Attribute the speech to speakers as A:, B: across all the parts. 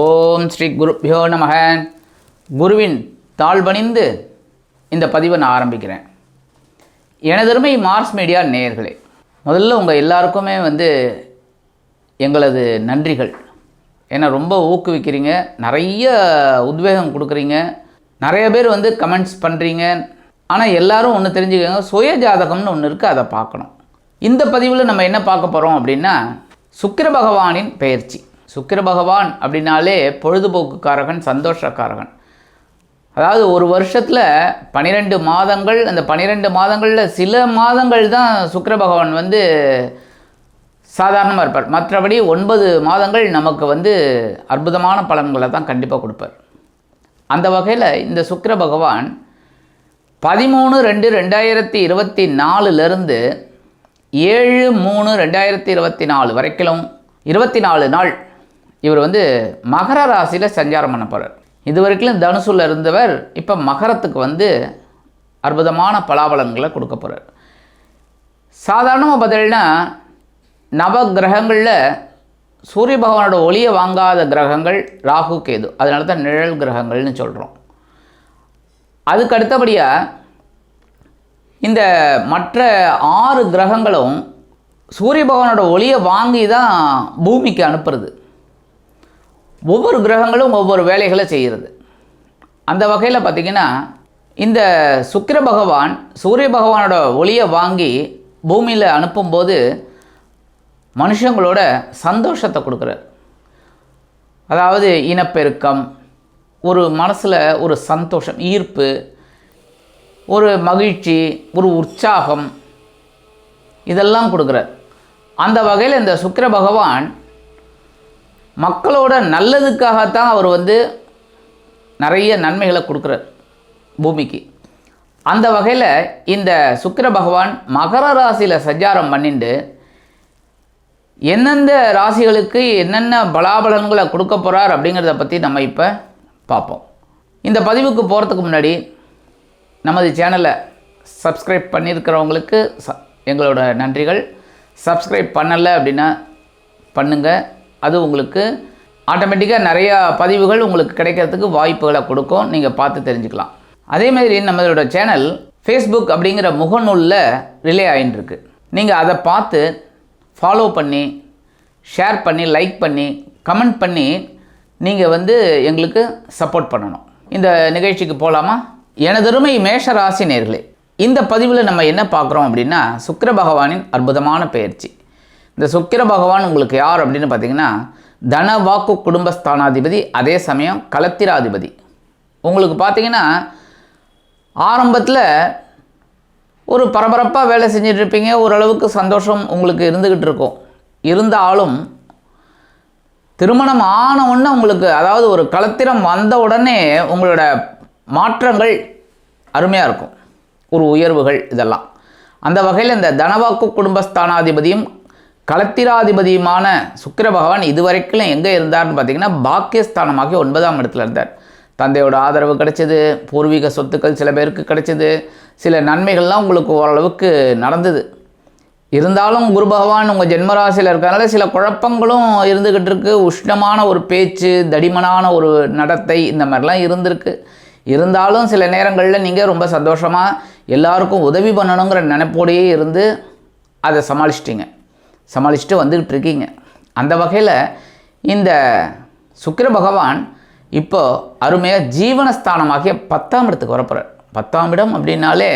A: ஓம் ஸ்ரீ குருப்பியோ நமக. குருவின் தாழ்பணிந்து இந்த பதிவை நான் ஆரம்பிக்கிறேன். எனதருமை மார்ஸ் மீடியா நேயர்களே முதல்ல உங்கள் எல்லாருக்குமே வந்து எங்களது நன்றிகள். ஏன்னா ரொம்ப ஊக்குவிக்கிறீங்க நிறைய உத்வேகம் கொடுக்குறீங்க நிறைய பேர் வந்து கமெண்ட்ஸ் பண்ணுறீங்க ஆனால் எல்லாரும் ஒன்று தெரிஞ்சுக்கோங்க சுய ஜாதகம்னு ஒன்று இருக்குது அதை பார்க்கணும். இந்த பதிவில் நம்ம என்ன பார்க்க போகிறோம் அப்படின்னா சுக்கிர பகவானின் பெயர்ச்சி. சுக்கிர பகவான் அப்படின்னாலே பொழுதுபோக்குக்காரகன் சந்தோஷக்காரகன். அதாவது ஒரு வருஷத்தில் பன்னிரெண்டு மாதங்கள் அந்த பன்னிரெண்டு மாதங்களில் சில மாதங்கள் தான் சுக்கிர பகவான் வந்து சாதாரணமாக இருப்பார். மற்றபடி ஒன்பது மாதங்கள் நமக்கு வந்து அற்புதமான பலன்களை தான் கண்டிப்பாக கொடுப்பார். அந்த வகையில் இந்த சுக்கிர பகவான் பதிமூணு ரெண்டு ரெண்டாயிரத்தி இருபத்தி நாலுலேருந்து ஏழு மூணு ரெண்டாயிரத்தி இருபத்தி நாலு வரைக்கும் இருபத்தி நாலு நாள் இவர் வந்து மகர ராசியில் சஞ்சாரம் பண்ண போகிறார் இது வரைக்கும் தனுசுல இருந்தவர் இப்போ மகரத்துக்கு வந்து அற்புதமான பலாபலன்களை கொடுக்க போகிறார் சாதாரணமாக பார்த்தீங்கன்னா நவ கிரகங்களில் சூரிய பகவானோட ஒளியை வாங்காத கிரகங்கள் ராகு கேது. அதனால தான் நிழல் கிரகங்கள்னு சொல்கிறோம் அதுக்கு அடுத்தபடியாக இந்த மற்ற ஆறு கிரகங்களும் சூரிய பகவானோட ஒளியை வாங்கி தான் பூமிக்கு அனுப்புறது. ஒவ்வொரு கிரகங்களும் ஒவ்வொரு வேலைகளை செய்கிறது. அந்த வகையில் பார்த்திங்கன்னா இந்த சுக்கிர பகவான் சூரிய பகவானோட ஒளியை வாங்கி பூமியில் அனுப்பும்போது மனுஷங்களோட சந்தோஷத்தை கொடுக்குறார். அதாவது இனப்பெருக்கம் ஒரு மனசில் ஒரு சந்தோஷம் ஈர்ப்பு ஒரு மகிழ்ச்சி ஒரு உற்சாகம் இதெல்லாம் கொடுக்குறார். அந்த வகையில் இந்த சுக்கிர பகவான் மக்களோட நல்லதுக்காகத்தான் அவர் வந்து நிறைய நன்மைகளை கொடுக்குறார் பூமிக்கு. அந்த வகையில் இந்த சுக்கர பகவான் மகர ராசியில் சஞ்சாரம் பண்ணிட்டு எந்தெந்த ராசிகளுக்கு என்னென்ன பலாபலன்களை கொடுக்க போகிறார் அப்படிங்கிறத பற்றி நம்ம இப்போ பார்ப்போம். இந்த பதிவுக்கு போகிறதுக்கு முன்னாடி நமது சேனலை சப்ஸ்கிரைப் பண்ணியிருக்கிறவங்களுக்கு ச எங்களோட நன்றிகள். சப்ஸ்கிரைப் பண்ணலை அப்படின்னா பண்ணுங்கள் அது உங்களுக்கு ஆட்டோமேட்டிக்காக நிறையா பதிவுகள் உங்களுக்கு கிடைக்கிறதுக்கு வாய்ப்புகளை கொடுக்கும். நீங்கள் பார்த்து தெரிஞ்சுக்கலாம். அதே மாதிரி நம்மளோட சேனல் ஃபேஸ்புக் அப்படிங்கிற முகநூலில் ரிலே ஆகிட்டுருக்கு நீங்கள் அதை பார்த்து ஃபாலோ பண்ணி ஷேர் பண்ணி லைக் பண்ணி கமெண்ட் பண்ணி நீங்கள் வந்து எங்களுக்கு சப்போர்ட் பண்ணணும். இந்த நிகழ்ச்சிக்கு போகலாமா எனதருமை மேஷ ராசி நேர்களே இந்த பதிவில் நம்ம என்ன பார்க்குறோம் அப்படின்னா சுக்கர பகவானின் அற்புதமான பயிற்சி. இந்த சுக்கிர பகவான் உங்களுக்கு யார் அப்படின்னு பார்த்தீங்கன்னா தன வாக்கு குடும்பஸ்தானாதிபதி அதே சமயம் களத்திராதிபதி உங்களுக்கு பார்த்தீங்கன்னா ஆரம்பத்தில் ஒரு பரபரப்பாக வேலை செஞ்சுட்டு இருப்பீங்க ஓரளவுக்கு சந்தோஷம் உங்களுக்கு இருந்துக்கிட்டு இருக்கும். இருந்தாலும் திருமணம் ஆன உடனே உங்களுக்கு அதாவது ஒரு களத்திரம் வந்த உடனே உங்களோட மாற்றங்கள் அருமையாக இருக்கும். ஒரு உயர்வுகள் இதெல்லாம். அந்த வகையில் இந்த தனவாக்கு குடும்பஸ்தானாதிபதியும் களத்திராதிபதியுமான சுக்கர பகவான் இதுவரைக்கும் எங்கே இருந்தார்னு பார்த்தீங்கன்னா பாக்கியஸ்தானமாகி ஒன்பதாம் இடத்துல இருந்தார். தந்தையோட ஆதரவு கிடைச்சது பூர்வீக சொத்துக்கள் சில பேருக்கு கிடைச்சது சில நன்மைகள்லாம் உங்களுக்கு ஓரளவுக்கு நடந்தது. இருந்தாலும் குரு பகவான் உங்கள் ஜென்மராசியில் இருக்கிறனால சில குழப்பங்களும் இருந்துக்கிட்டு இருக்கு. உஷ்ணமான ஒரு பேச்சு தடிமனான ஒரு நடத்தை இந்த மாதிரிலாம் இருந்திருக்கு. இருந்தாலும் சில நேரங்களில் நீங்கள் ரொம்ப சந்தோஷமாக எல்லாருக்கும் உதவி பண்ணணுங்கிற நினைப்போடையே இருந்து அதை சமாளிச்சிட்டிங்க. சமாளிச்சுட்டு வந்துக்கிட்டு இருக்கீங்க அந்த வகையில் இந்த சுக்கிர பகவான் இப்போது அருமையாக ஜீவனஸ்தானமாகிய பத்தாம் இடத்துக்கு வரப்போகிறார் பத்தாம் இடம் அப்படின்னாலே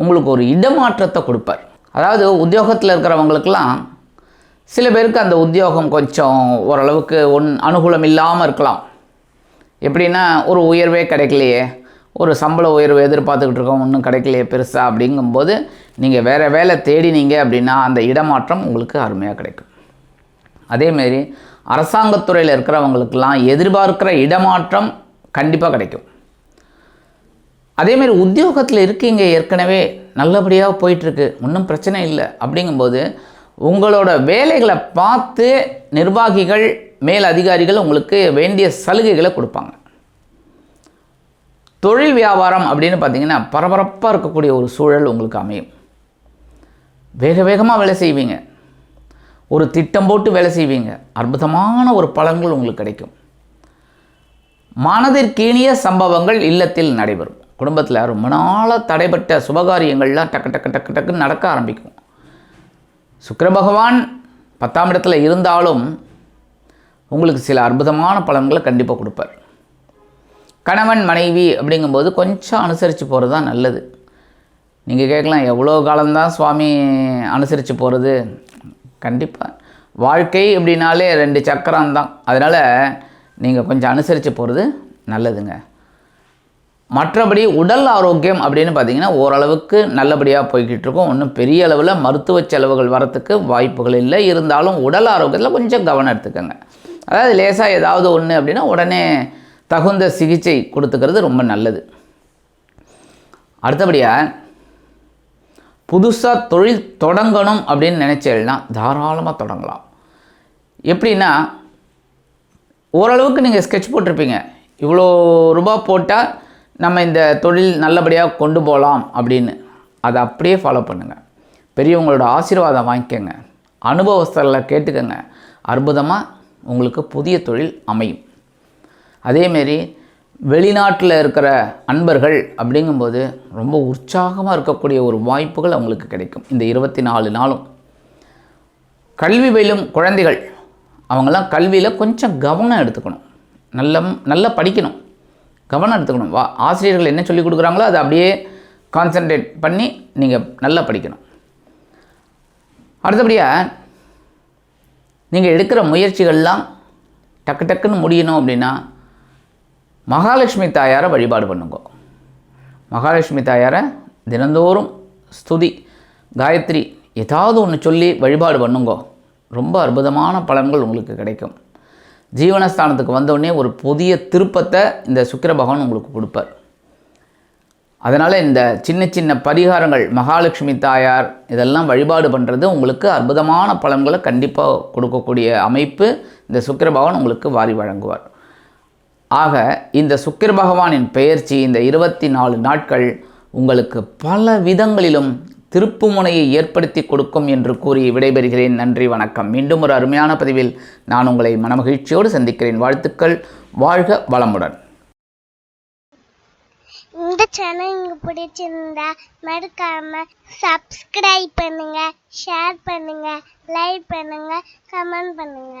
A: உங்களுக்கு ஒரு இடமாற்றத்தை கொடுப்பார். அதாவது உத்தியோகத்தில் இருக்கிறவங்களுக்கெல்லாம் சில பேருக்கு அந்த உத்தியோகம் கொஞ்சம் ஓரளவுக்கு ஒன் அனுகூலம் இல்லாமல் இருக்கலாம். எப்படின்னா ஒரு உயர்வே கிடைக்கலையே. ஒரு சம்பள உயர்வு எதிர்பார்த்துக்கிட்டு இருக்கோம் ஒன்றும் கிடைக்கலையே பெருசாக அப்படிங்கும்போது நீங்கள் வேறு வேலை தேடினீங்க அப்படின்னா அந்த இடமாற்றம் உங்களுக்கு அருமையாக கிடைக்கும். அதேமாரி அரசாங்கத்துறையில் இருக்கிறவங்களுக்கெல்லாம் எதிர்பார்க்கிற இடமாற்றம் கண்டிப்பாக கிடைக்கும். அதேமாரி உத்தியோகத்தில் இருக்கீங்க ஏற்கனவே நல்லபடியாக போயிட்டுருக்கு ஒன்றும் பிரச்சனை இல்லை அப்படிங்கும்போது உங்களோட வேலைகளை பார்த்து நிர்வாகிகள் மேல் அதிகாரிகள் உங்களுக்கு வேண்டிய சலுகைகளை கொடுப்பாங்க. தொழில் வியாபாரம் அப்படின்னு பார்த்தீங்கன்னா பரபரப்பாக இருக்கக்கூடிய ஒரு சூழல் உங்களுக்கு அமையும். வேக வேகமாக வேலை செய்வீங்க. ஒரு திட்டம் போட்டு வேலை செய்வீங்க. அற்புதமான ஒரு பலன்கள் உங்களுக்கு கிடைக்கும். மனதிற்கினிய சம்பவங்கள் இல்லத்தில் நடைபெறும். குடும்பத்தில் ரொம்ப நாளாக தடைப்பட்ட சுபகாரியங்கள்லாம் டக்கு டக்கு டக்கு டக்குன்னு நடக்க ஆரம்பிக்கும். சுக்கர பகவான் பத்தாம் இடத்துல இருந்தாலும் உங்களுக்கு சில அற்புதமான பலன்களை கண்டிப்பாக கொடுப்பார். கணவன் மனைவி அப்படிங்கும்போது கொஞ்சம் அனுசரித்து போகிறது தான் நல்லது. நீங்கள் கேட்கலாம் எவ்வளோ காலம்தான் சுவாமி அனுசரித்து போகிறது கண்டிப்பாக வாழ்க்கை அப்படின்னாலே ரெண்டு சக்கரம் தான் அதனால் நீங்கள் கொஞ்சம் அனுசரித்து போகிறது நல்லதுங்க. மற்றபடி உடல் ஆரோக்கியம் அப்படின்னு பார்த்தீங்கன்னா ஓரளவுக்கு நல்லபடியாக போய்கிட்டு இருக்கும். ஒன்றும் பெரிய அளவில் மருத்துவ செலவுகள் வரத்துக்கு வாய்ப்புகள் இல்லை. இருந்தாலும் உடல் ஆரோக்கியத்தில் கொஞ்சம் கவனம் எடுத்துக்கோங்க. அதாவது லேசாக ஏதாவது ஒன்று அப்படின்னா உடனே தகுந்த சிகிச்சை கொடுத்துக்கிறது ரொம்ப நல்லது. அடுத்தபடியாக புதுசாக தொழில் தொடங்கணும் அப்படின்னு நினச்சேன்னா தாராளமாக தொடங்கலாம். எப்படின்னா ஓரளவுக்கு நீங்கள் ஸ்கெட்ச் போட்டிருப்பீங்க. இவ்வளோ ரூபா போட்டால் நம்ம இந்த தொழில் நல்லபடியாக கொண்டு போகலாம் அப்படின்னு. அதை அப்படியே ஃபாலோ பண்ணுங்கள் பெரியவங்களோட ஆசீர்வாதம் வாங்கிக்கோங்க. அனுபவஸ்தரில் கேட்டுக்கோங்க. அற்புதமாக உங்களுக்கு புதிய தொழில் அமையும். அதேமாரி வெளிநாட்டில் இருக்கிற அன்பர்கள் அப்படிங்கும்போது ரொம்ப உற்சாகமாக இருக்கக்கூடிய ஒரு வாய்ப்புகள் அவங்களுக்கு கிடைக்கும். இந்த இருபத்தி நாலு நாளும். கல்வி பயிலும் குழந்தைகள். அவங்கெல்லாம் கல்வியில் கொஞ்சம் கவனம் எடுத்துக்கணும். நல்ல நல்லா படிக்கணும். கவனம் எடுத்துக்கணும். வா ஆசிரியர்கள் என்ன சொல்லி கொடுக்குறாங்களோ அதை அப்படியே கான்சென்ட்ரேட் பண்ணி நீங்கள் நல்லா படிக்கணும். அடுத்தபடியாக நீங்கள் எடுக்கிற முயற்சிகள்லாம் டக்கு டக்குன்னு முடியணும் அப்படின்னா மகாலட்சுமி தாயாரை வழிபாடு பண்ணுங்க. மகாலட்சுமி தாயாரை தினந்தோறும் ஸ்துதி காயத்ரி ஏதாவது ஒன்று சொல்லி வழிபாடு பண்ணுங்கோ. ரொம்ப அற்புதமான பலன்கள் உங்களுக்கு கிடைக்கும். ஜீவனஸ்தானத்துக்கு வந்தோடனே ஒரு புதிய திருப்பத்தை இந்த சுக்கிர பகவான் உங்களுக்கு கொடுப்பார். அதனால் இந்த சின்ன சின்ன பரிகாரங்கள் மகாலட்சுமி தாயார் இதெல்லாம் வழிபாடு பண்ணுறது உங்களுக்கு அற்புதமான பலன்களை கண்டிப்பாக கொடுக்கக்கூடிய அமைப்பு இந்த சுக்கிர பகவான் உங்களுக்கு வாரி வழங்குவார். ஆக இந்த சுக்கிர பகவானின் பெயர்ச்சி இந்த இருபத்தி நாலு நாட்கள் உங்களுக்கு பல விதங்களிலும் திருப்புமுனையை ஏற்படுத்தி கொடுக்கும் என்று கூறி விடைபெறுகிறேன். நன்றி வணக்கம். மீண்டும் ஒரு அருமையான பதிவில் நான் உங்களை மனமகிழ்ச்சியோடு சந்திக்கிறேன். வாழ்த்துக்கள். வாழ்க வளமுடன்.
B: இந்த சேனல் உங்களுக்கு பிடிச்சிருந்தா மறக்காம சப்ஸ்கிரைப் பண்ணுங்க ஷேர் பண்ணுங்க லைக் பண்ணுங்க கமெண்ட் பண்ணுங்க.